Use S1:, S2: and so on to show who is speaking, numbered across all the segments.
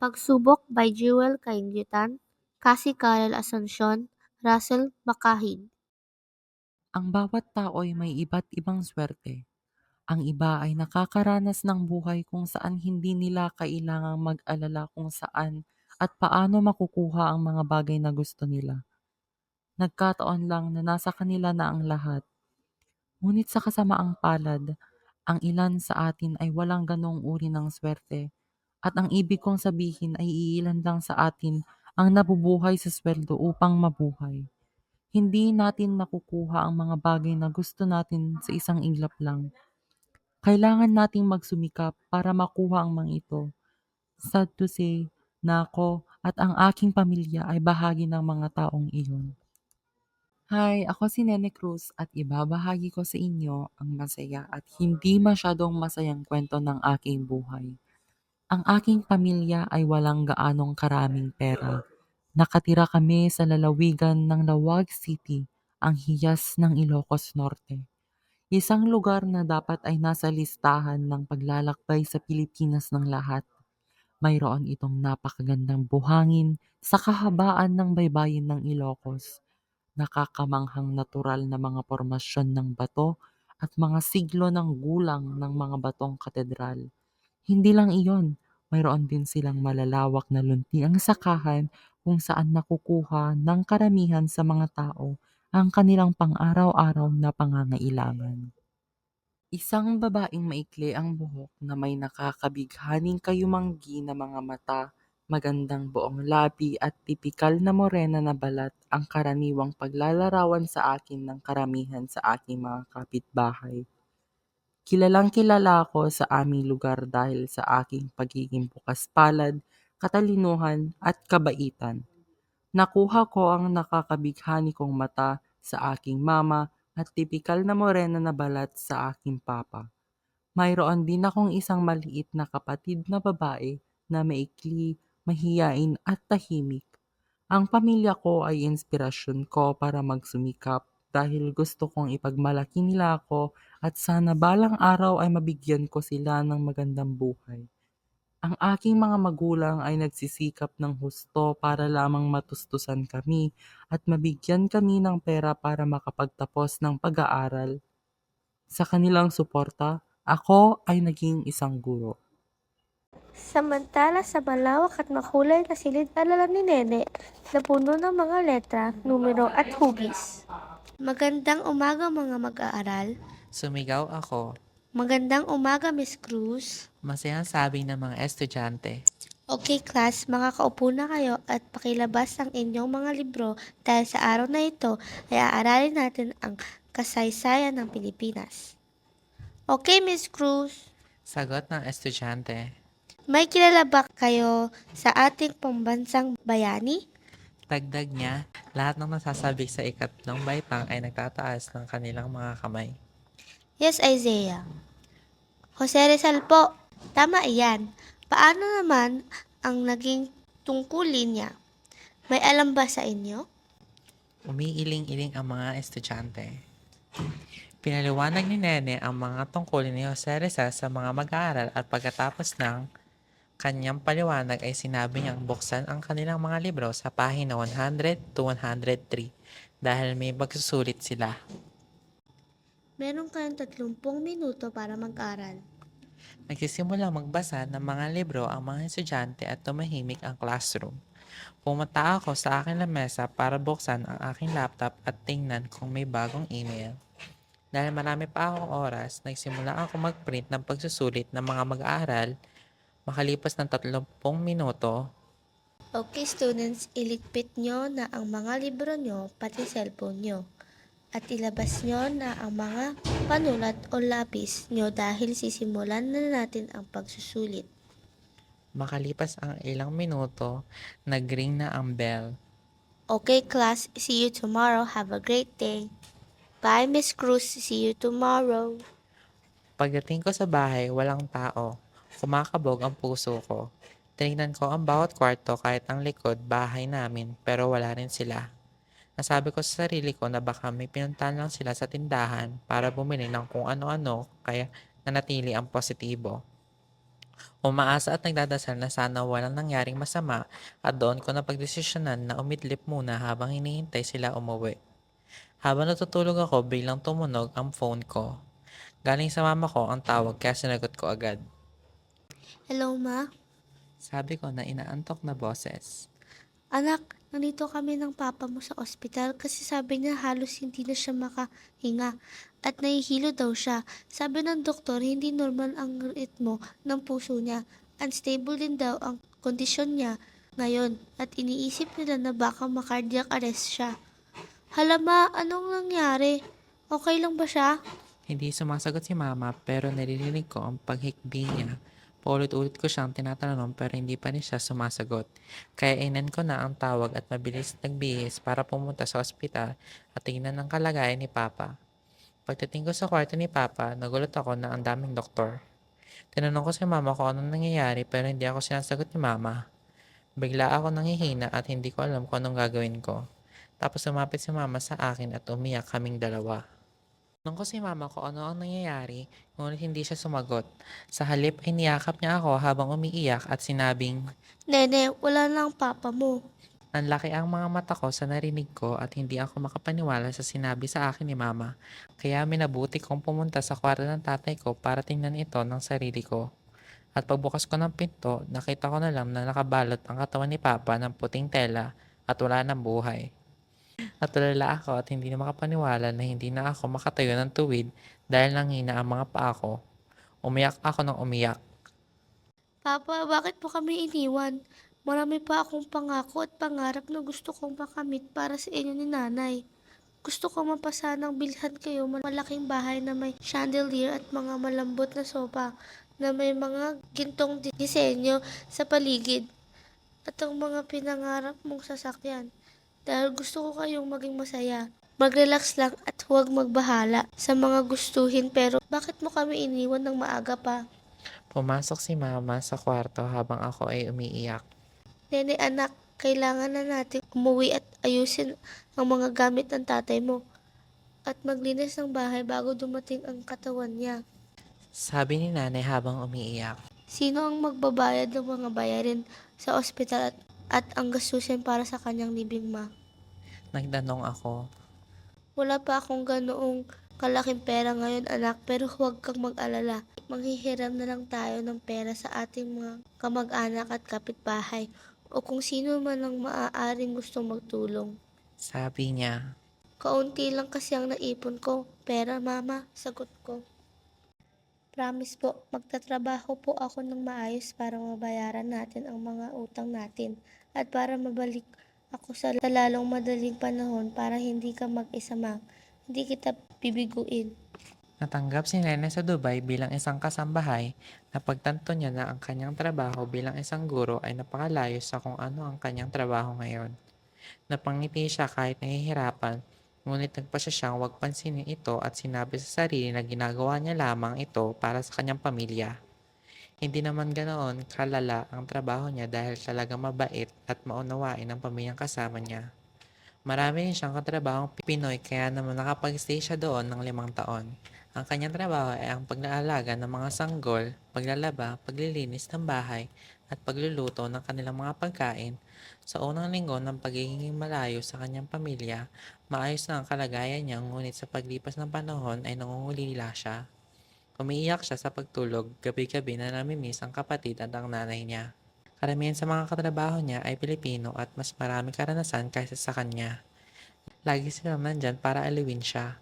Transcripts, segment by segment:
S1: Pagsubok by Jewel Kaingyutan, Cassie Carol Asuncion, Russell Makahig.
S2: Ang bawat tao ay may iba't ibang swerte. Ang iba ay nakakaranas ng buhay kung saan hindi nila kailangang mag-alala kung saan at paano makukuha ang mga bagay na gusto nila. Nagkataon lang na nasa kanila na ang lahat. Ngunit sa kasamaang palad, ang ilan sa atin ay walang ganong uri ng swerte. At ang ibig kong sabihin ay iilan lang sa atin ang nabubuhay sa sweldo upang mabuhay. Hindi natin nakukuha ang mga bagay na gusto natin sa isang iglap lang. Kailangan nating magsumikap para makuha ang mga ito. Sad to say na ako at ang aking pamilya ay bahagi ng mga taong iyon. Hi, ako si Nene Cruz at ibabahagi ko sa inyo ang masaya at hindi masyadong masayang kwento ng aking buhay. Ang aking pamilya ay walang gaanong karaming pera. Nakatira kami sa lalawigan ng Lawag City, ang hiyas ng Ilocos Norte. Isang lugar na dapat ay nasa listahan ng paglalakbay sa Pilipinas ng lahat. Mayroon itong napakagandang buhangin sa kahabaan ng baybayin ng Ilocos. Nakakamanghang natural na mga formasyon ng bato at mga siglo ng gulang ng mga batong katedral. Hindi lang iyon, mayroon din silang malalawak na luntiang sakahan kung saan nakukuha ng karamihan sa mga tao ang kanilang pang-araw-araw na pangangailangan. Isang babaeng maikli ang buhok na may nakakabighaning kayumanggi na mga mata, magandang buong labi at tipikal na morena na balat ang karaniwang paglalarawan sa akin ng karamihan sa aking mga kapitbahay. Kilalang kilala ako sa aming lugar dahil sa aking pagiging bukas palad, katalinuhan at kabaitan. Nakuha ko ang nakakabighani kong mata sa aking mama at tipikal na morena na balat sa aking papa. Mayroon din akong isang maliit na kapatid na babae na maikli, mahiyain at tahimik. Ang pamilya ko ay inspirasyon ko para magsumikap dahil gusto kong ipagmalaki nila ako at sana balang araw ay mabigyan ko sila ng magandang buhay. Ang aking mga magulang ay nagsisikap ng husto para lamang matustusan kami at mabigyan kami ng pera para makapagtapos ng pag-aaral. Sa kanilang suporta, ako ay naging isang guro.
S1: Samantala sa malawak at makulay na silid-aralan ni Nene na puno ng mga letra, numero at hugis. Magandang umaga mga mag-aaral.
S3: Sumigaw ako.
S1: Magandang umaga Miss Cruz.
S3: Masayang sabi ng mga estudyante.
S1: Okay class, makakaupo na kayo at pakilabas ang inyong mga libro dahil sa araw na ito ay aaralin natin ang kasaysayan ng Pilipinas. Okay Miss Cruz.
S3: Sagot ng estudyante.
S1: May kilala ba kayo sa ating pambansang bayani?
S3: Dagdag niya, lahat ng nasasabi sa ikatlong baitang ay nagtataas ng kanilang mga kamay.
S1: Yes, Isaiah. Jose Rizal po. Tama iyan. Paano naman ang naging tungkulin niya? May alam ba sa inyo?
S3: Umiiling-iling ang mga estudyante. Pinaliwanag ni Nene ang mga tungkulin ni Jose Rizal sa mga mag-aaral at pagkatapos ng kanyang paliwanag ay sinabi niyang buksan ang kanilang mga libro sa pahina 100 to 103 dahil may magsusulit sila.
S1: Meron kayong 30 minuto para mag-aral.
S3: Nagsisimula magbasa ng mga libro ang mga estudyante at tumahimik ang classroom. Pumunta ako sa aking lamesa para buksan ang aking laptop at tingnan kung may bagong email. Dahil marami pa akong oras, nagsimula ako mag-print ng pagsusulit ng mga mag-aaral. Makalipas ng 30 minuto,
S1: Okay students, iligpit nyo na ang mga libro nyo pati cellphone nyo. At ilabas nyo na ang mga panulat o lapis nyo dahil sisimulan na natin ang pagsusulit.
S3: makalipas ang ilang minuto, nagring na ang bell.
S1: Okay class, see you tomorrow. Have a great day. Bye Miss Cruz, see you tomorrow.
S3: Pagdating ko sa bahay, walang tao. Kumakabog ang puso ko. Tinignan ko ang bawat kwarto kahit ang likod, bahay namin, pero wala rin sila. Nasabi ko sa sarili ko na baka may pinuntahan lang sila sa tindahan para bumili ng kung ano-ano kaya nanatili ang positibo. Umaasa at nagdadasal na sana walang nangyaring masama at doon ko napagdesisyonan na umidlip muna habang hinihintay sila umuwi. Habang natutulog ako, biglang tumunog ang phone ko. Galing sa mama ko ang tawag kaya sinagot ko agad.
S1: Hello, Ma?
S3: Sabi ko na inaantok na boses.
S1: Anak, nandito kami ng papa mo sa ospital kasi sabi niya halos hindi na siya makahinga at nahihilo daw siya. Sabi ng doktor, hindi normal ang ritmo ng puso niya. Unstable din daw ang kondisyon niya ngayon at iniisip nila na baka makardiac arrest siya. Hala ma, anong nangyari? Okay lang ba siya?
S3: Hindi sumasagot si mama pero naririnig ko ang paghikbi niya. Paulit-ulit ko siyang tinatanong pero hindi pa rin siya sumasagot. Kaya inan ko na ang tawag at mabilis nagbihis para pumunta sa ospital at tingnan ang kalagayan ni Papa. Pagdating ko sa kwarto ni Papa, nagulat ako na ang daming doktor. Tinanong ko si mama kung anong nangyayari pero hindi ako sinasagot ni mama. Bigla ako nangihina at hindi ko alam kung anong gagawin ko. Tapos lumapit si mama sa akin at umiyak kaming dalawa. Nung ko si mama ko ano ang nangyayari, ngunit hindi siya sumagot. Sa halip ay niyakap niya ako habang umiiyak at sinabing,
S1: Nene, wala na ang papa mo.
S3: Nanlaki ang mga mata ko sa narinig ko at hindi ako makapaniwala sa sinabi sa akin ni mama. Kaya minabuti kong pumunta sa kwarto ng tatay ko para tingnan ito ng sarili ko. At pagbukas ko ng pinto, nakita ko na lang na nakabalot ang katawan ni Papa ng puting tela at wala ng buhay. Natulala ako at hindi na makapaniwala na hindi na ako makatayo ng tuwid dahil nanghina ang mga paa ko. Umiyak ako ng umiyak.
S1: Papa, bakit po kami iniwan? Marami pa akong pangako at pangarap na gusto kong makamit para sa inyo ni nanay. Gusto ko mapasanang bilhan kayo ng malaking bahay na may chandelier at mga malambot na sopa na may mga gintong di- disenyo sa paligid at ang mga pinangarap mong sasakyan. Dahil gusto ko kayong maging masaya. Mag-relax lang at huwag magbahala sa mga gustuhin pero bakit mo kami iniwan ng maaga pa?
S3: Pumasok si mama sa kwarto habang ako ay umiiyak.
S1: Nene anak, kailangan na natin umuwi at ayusin ang mga gamit ng tatay mo at maglinis ng bahay bago dumating ang katawan niya.
S3: Sabi ni nanay habang umiiyak.
S1: Sino ang magbabayad ng mga bayarin sa ospital at, at ang gastusin para sa kanyang libing ma?
S3: Nagtanong ako.
S1: Wala pa akong ganoong kalaking pera ngayon anak pero huwag kang mag-alala. Manghihiram na lang tayo ng pera sa ating mga kamag-anak at kapitbahay o kung sino man ang maaaring gustong magtulong.
S3: Sabi niya.
S1: Kaunti lang kasi ang naipon ko. Pera, mama, sagot ko. Promise po, magtatrabaho po ako ng maayos para mabayaran natin ang mga utang natin at para mabalik ako sa lalong madaling panahon para hindi ka mag-isa ma. Hindi kita bibiguin.
S3: Natanggap si Nene sa Dubai bilang isang kasambahay na pagtanto niya na ang kanyang trabaho bilang isang guro ay napakalayo sa kung ano ang kanyang trabaho ngayon. Napangiti siya kahit nahihirapan, ngunit nagpa siya siyang huwag pansinin ito at sinabi sa sarili na ginagawa niya lamang ito para sa kanyang pamilya. Hindi naman ganoon kalala ang trabaho niya dahil talaga mabait at maunawain ang pamilyang kasama niya. Marami rin siyang katrabahong Pinoy kaya naman nakapag-stay siya doon ng limang taon. Ang kanyang trabaho ay ang pag-aalaga ng mga sanggol, paglalaba, paglilinis ng bahay, at pagluluto ng kanilang mga pagkain. Sa unang linggo ng pagiging malayo sa kanyang pamilya, maayos na ang kalagayan niya ngunit sa paglipas ng panahon ay nangungulila siya. Umiiyak siya sa pagtulog, gabi-gabi na namimiss ang kapatid at ang nanay niya. Karamihan sa mga katrabaho niya ay Pilipino at mas marami karanasan kaysa sa kanya. Lagi silang nandyan para aliwin siya.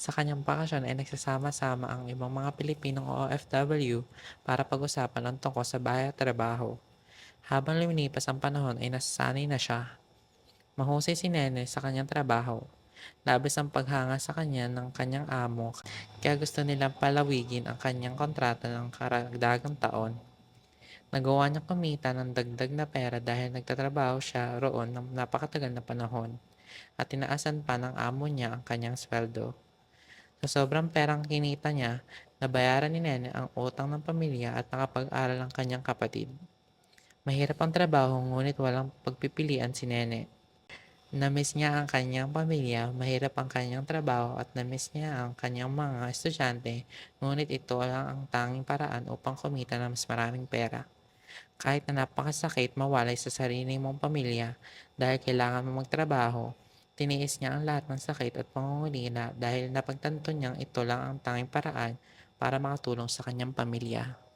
S3: Sa kanyang bakasyon ay nagsasama-sama ang ibang mga Pilipinong OFW para pag-usapan ang tungkol sa bahay at trabaho. Habang lumilipas ang panahon ay nasasanay na siya. Mahusay si Nene sa kanyang trabaho. Labis ang paghanga sa kanya ng kanyang amo kaya gusto nilang palawigin ang kanyang kontrata ng karagdagang taon. Nagawa niya kumita ng dagdag na pera dahil nagtatrabaho siya roon ng napakatagal na panahon at tinaasan pa ng amo niya ang kanyang sweldo. Sa sobrang perang kinita niya, nabayaran ni Nene ang utang ng pamilya at nakapag-aral ang kanyang kapatid. Mahirap ang trabaho ngunit walang pagpipilian si Nene. Namiss niya ang kanyang pamilya, mahirap ang kanyang trabaho at namiss niya ang kanyang mga estudyante, ngunit ito lang ang tanging paraan upang kumita ng mas maraming pera. Kahit na napakasakit mawalay sa sarili mong pamilya dahil kailangan mo magtrabaho, tiniis niya ang lahat ng sakit at pangungulila dahil napagtanto niyang ito lang ang tanging paraan para makatulong sa kanyang pamilya.